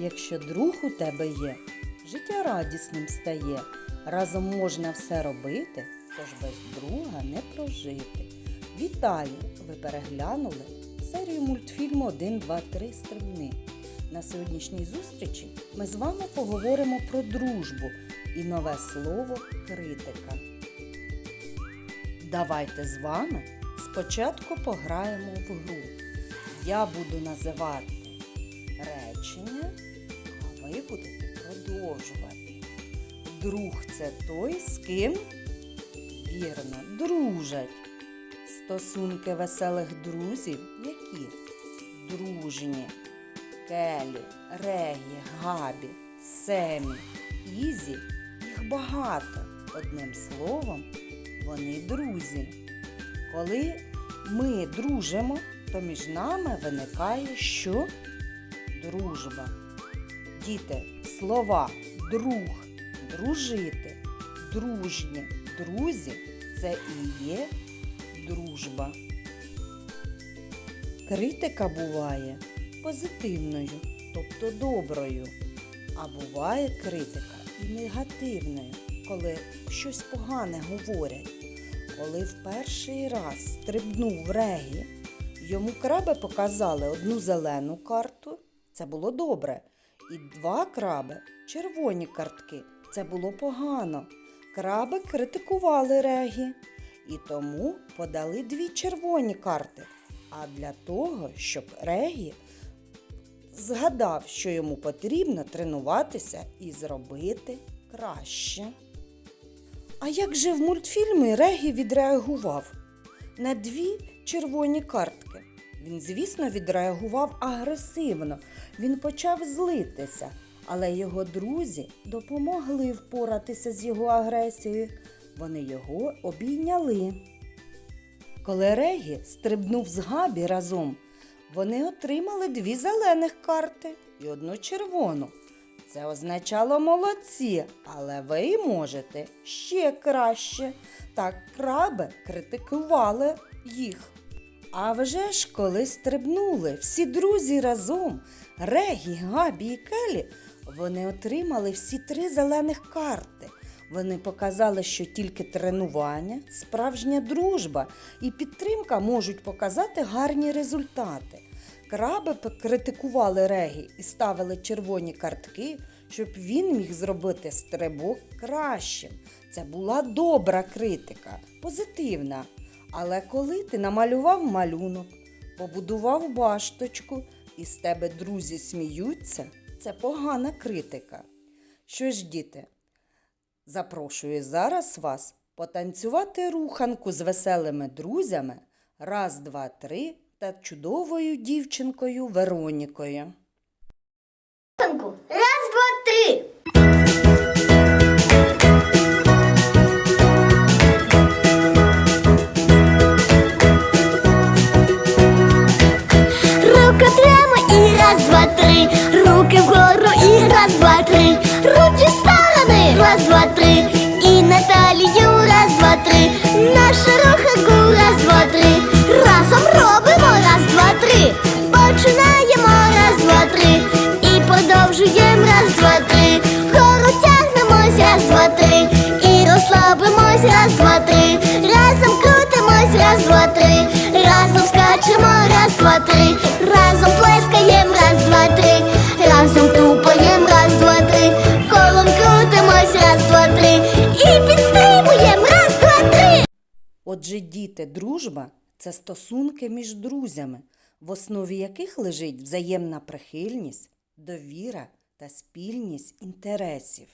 Якщо друг у тебе є, життя радісним стає. Разом можна все робити, тож без друга не прожити. Вітаю! Ви переглянули серію мультфільму 1, 2, 3 стрибни. На сьогоднішній зустрічі ми з вами поговоримо про дружбу і нове слово критика. Давайте з вами спочатку пограємо в гру. Я буду називати ви будете продовжувати. Друг це той, з ким вірно дружать. Стосунки веселих друзів які? Дружні. Келі, Регі, Габі, Семі, Ізі. Їх багато. Одним словом, вони друзі. Коли ми дружимо, то між нами виникає що? Дружба. Діти, слова друг, дружити, дружні, друзі це і є дружба. Критика буває позитивною, тобто доброю, а буває критика і негативною, коли щось погане говорять. Коли в перший раз стрибнув Регі, йому краби показали одну зелену карту, це було добре, і два краби червоні картки, це було погано. Краби критикували Регі і тому подали дві червоні карти. А для того, щоб Регі згадав, що йому потрібно тренуватися і зробити краще. А як же в мультфільмі Регі відреагував на дві червоні картки? Він, звісно, відреагував агресивно. Він почав злитися, але його друзі допомогли впоратися з його агресією. Вони його обійняли. Коли Регі стрибнув з Габі разом, вони отримали дві зелених карти і одну червону. Це означало молодці, але ви можете ще краще. Так краби критикували їх. А вже ж, коли стрибнули всі друзі разом, Регі, Габі і Келі, вони отримали всі три зелених карти. Вони показали, що тільки тренування, справжня дружба і підтримка можуть показати гарні результати. Краби критикували Регі і ставили червоні картки, щоб він міг зробити стрибок кращим. Це була добра критика, позитивна. Але коли ти намалював малюнок, побудував башточку і з тебе друзі сміються, це погана критика. Що ж, діти, запрошую зараз вас потанцювати руханку з веселими друзями раз, два, три та чудовою дівчинкою Веронікою. Руханку. Розслабимось раз, два, три. Разом крутимось раз, два, три. Разом скачемо раз, два, три. Разом плескаємо раз, два, три. Разом тупаємо раз, два, три. Колом крутимось раз, два, три. І підстрибуємо раз, два, три. Отже, діти, дружба це стосунки між друзями, в основі яких лежить взаємна прихильність, довіра та спільність інтересів.